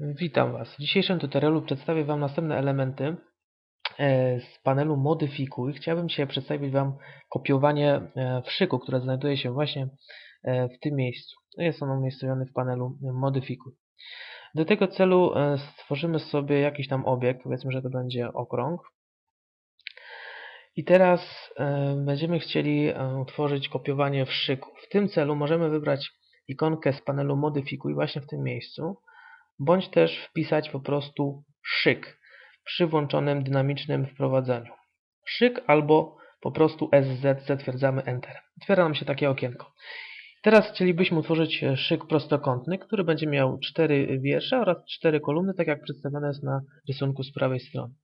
Witam Was. W dzisiejszym tutorialu przedstawię Wam następne elementy e, z panelu Modyfikuj. Chciałbym dzisiaj przedstawić Wam kopiowanie e, wszyku, które znajduje się właśnie e, w tym miejscu. Jest ono umiejscowione w panelu Modyfikuj. Do tego celu stworzymy sobie jakiś tam obiekt, powiedzmy, że to będzie okrąg. I teraz będziemy chcieli utworzyć kopiowanie wszyku. W tym celu możemy wybrać ikonkę z panelu Modyfikuj właśnie w tym miejscu bądź też wpisać po prostu szyk przy włączonym dynamicznym wprowadzeniu. Szyk albo po prostu SZ zatwierdzamy Enter. Otwiera nam się takie okienko. Teraz chcielibyśmy utworzyć szyk prostokątny, który będzie miał cztery wiersze oraz cztery kolumny, tak jak przedstawione jest na rysunku z prawej strony.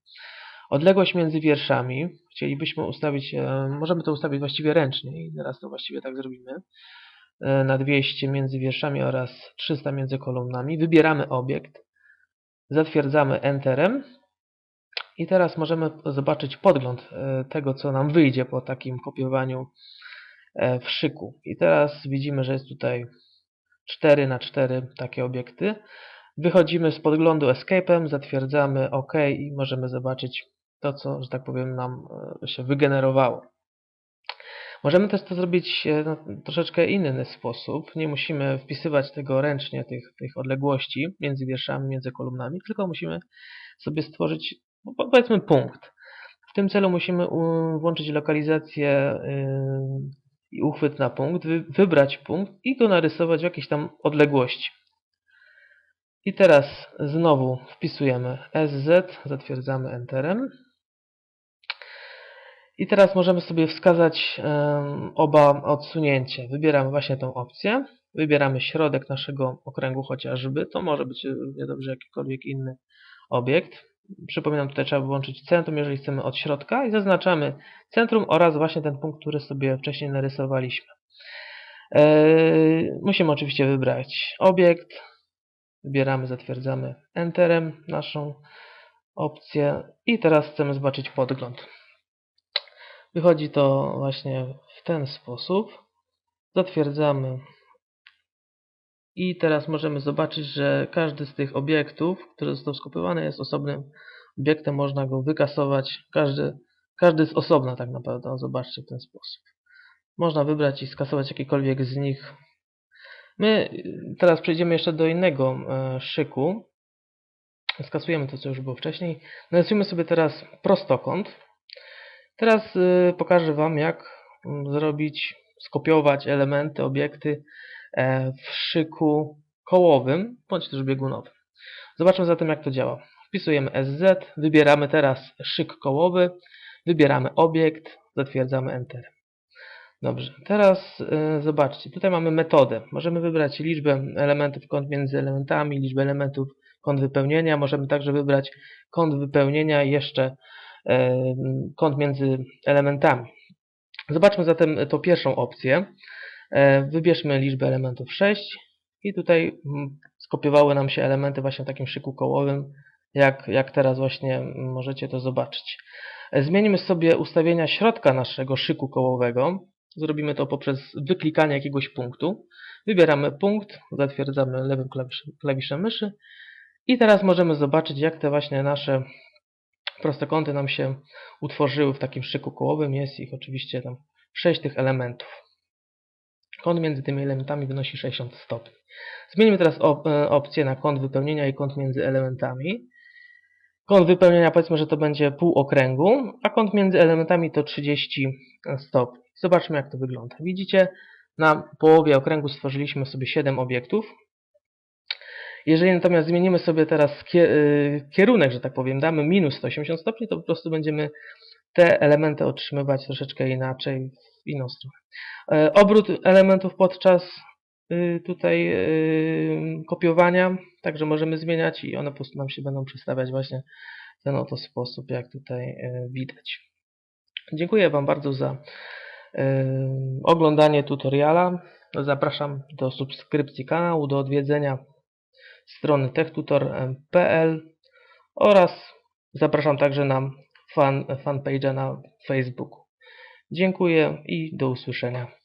Odległość między wierszami chcielibyśmy ustawić, e, możemy to ustawić właściwie ręcznie i teraz to właściwie tak zrobimy. E, na 200 między wierszami oraz 300 między kolumnami. Wybieramy obiekt, zatwierdzamy Enterem i teraz możemy zobaczyć podgląd e, tego, co nam wyjdzie po takim kopiowaniu e, w szyku. I teraz widzimy, że jest tutaj 4 na 4 takie obiekty. Wychodzimy z podglądu Escape'em, zatwierdzamy OK i możemy zobaczyć to, co, że tak powiem, nam się wygenerowało. Możemy też to zrobić e, troszeczkę inny sposób. Nie musimy wpisywać tego ręcznie, tych, tych odległości między wierszami, między kolumnami, tylko musimy sobie stworzyć, no, powiedzmy, punkt. W tym celu musimy włączyć lokalizację y, i uchwyt na punkt, wybrać punkt i go narysować w jakiejś tam odległości. I teraz znowu wpisujemy SZ, zatwierdzamy Enterem. I teraz możemy sobie wskazać oba odsunięcie. Wybieramy właśnie tą opcję. Wybieramy środek naszego okręgu chociażby. To może być równie dobrze jakikolwiek inny obiekt. Przypominam, tutaj trzeba wyłączyć centrum, jeżeli chcemy od środka i zaznaczamy centrum oraz właśnie ten punkt, który sobie wcześniej narysowaliśmy. Eee, musimy oczywiście wybrać obiekt. Wybieramy, zatwierdzamy Enterem naszą opcję i teraz chcemy zobaczyć podgląd. Wychodzi to właśnie w ten sposób. Zatwierdzamy. I teraz możemy zobaczyć, że każdy z tych obiektów, który został skopiowany, jest osobnym obiektem. Można go wykasować. Każdy, każdy z osobna tak naprawdę. Zobaczcie w ten sposób. Można wybrać i skasować jakikolwiek z nich. My teraz przejdziemy jeszcze do innego e, szyku. Skasujemy to, co już było wcześniej. Narysujmy sobie teraz prostokąt. Teraz y, pokażę Wam, jak mm, zrobić, skopiować elementy, obiekty e, w szyku kołowym, bądź też biegunowym. Zobaczmy zatem, jak to działa. Wpisujemy SZ, wybieramy teraz szyk kołowy, wybieramy obiekt, zatwierdzamy Enter. Dobrze, teraz y, zobaczcie, tutaj mamy metodę. Możemy wybrać liczbę elementów kąt między elementami, liczbę elementów kąt wypełnienia. Możemy także wybrać kąt wypełnienia jeszcze kąt między elementami. Zobaczmy zatem tą pierwszą opcję. E, wybierzmy liczbę elementów 6 i tutaj mm, skopiowały nam się elementy właśnie w takim szyku kołowym, jak, jak teraz właśnie możecie to zobaczyć. E, zmienimy sobie ustawienia środka naszego szyku kołowego. Zrobimy to poprzez wyklikanie jakiegoś punktu. Wybieramy punkt, zatwierdzamy lewym klawiszem, klawiszem myszy i teraz możemy zobaczyć, jak te właśnie nasze prostokąty nam się utworzyły w takim szyku kołowym. Jest ich oczywiście tam 6 tych elementów. Kąt między tymi elementami wynosi 60 stopni. Zmienimy teraz op e, opcję na kąt wypełnienia i kąt między elementami. Kąt wypełnienia powiedzmy, że to będzie pół okręgu, a kąt między elementami to 30 stopni. Zobaczmy jak to wygląda. Widzicie, na połowie okręgu stworzyliśmy sobie 7 obiektów. Jeżeli natomiast zmienimy sobie teraz y, kierunek, że tak powiem, damy minus 180 stopni, to po prostu będziemy te elementy otrzymywać troszeczkę inaczej, w inną stronę. E, obrót elementów podczas y, tutaj y, kopiowania, także możemy zmieniać i one po prostu nam się będą przedstawiać właśnie w ten oto sposób, jak tutaj widać. Dziękuję Wam bardzo za oglądanie tutoriala. Zapraszam do subskrypcji kanału, do odwiedzenia strony techtutor.pl oraz zapraszam także na fan, fanpage'a na Facebooku. Dziękuję i do usłyszenia.